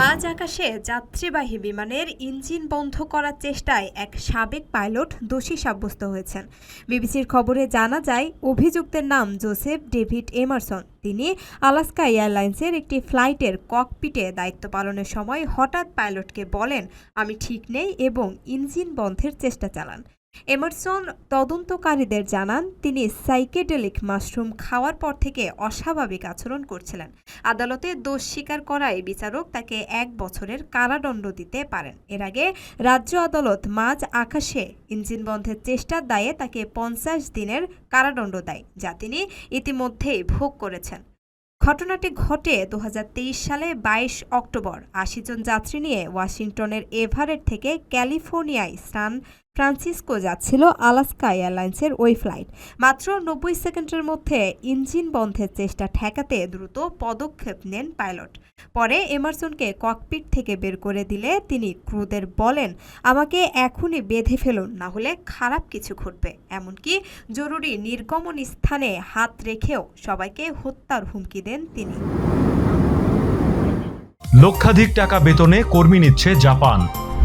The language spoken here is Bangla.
মাঝ আকাশে যাত্রীবাহী বিমানের ইঞ্জিন বন্ধ করার চেষ্টায় এক সাবেক পাইলট দোষী সাব্যস্ত হয়েছেন। বিবিসির খবরে জানা যায়, অভিযুক্তের নাম জোসেফ ডেভিড এমারসন। তিনি আলাস্কা এয়ারলাইন্সের একটি ফ্লাইটের ককপিটে দায়িত্ব পালনের সময় হঠাৎ পাইলটকে বলেন, আমি ঠিক নেই এবং ইঞ্জিন বন্ধের চেষ্টা চালান। এমারসন তদন্তকারীদের জানান, তিনি সাইকেডেলিক মাশরুম খাওয়ার পর থেকে অস্বাভাবিক আচরণ করছিলেন। আদালতে দোষ স্বীকার করায় বিচারক তাকে এক বছরের কারাদণ্ড দিতে পারেন। এর আগে রাজ্য আদালত মাঝ আকাশে ইঞ্জিন বন্ধের চেষ্টার দায়ে তাকে পঞ্চাশ দিনের কারাদণ্ড দেয়, যা তিনি ইতিমধ্যেই ভোগ করেছেন। ঘটনাটি ঘটে দু হাজার তেইশ সালে বাইশ অক্টোবর। আশি জন যাত্রী নিয়ে ওয়াশিংটনের এভারেট থেকে ক্যালিফোর্নিয়ায় সান ফ্রান্সিসকো যাচ্ছিল আলাস্কা এয়ারলাইন্সের ওই ফ্লাইট। মাত্র নব্বই সেকেন্ডের মধ্যে ইঞ্জিন বন্ধের চেষ্টা ঠেকাতে দ্রুত পদক্ষেপ নেন পাইলট। পরে এমারসনকে ককপিট থেকে বের করে দিলে তিনি ক্রুদের বলেন, আমাকে এখনই বেঁধে ফেলুন না হলে খারাপ কিছু ঘটবে। এমনকি জরুরি নির্গমন স্থানে হাত রেখেও সবাইকে হত্যার হুমকি দেন তিনি। লক্ষাধিক টাকা বেতনে কর্মী নিচ্ছে জাপান।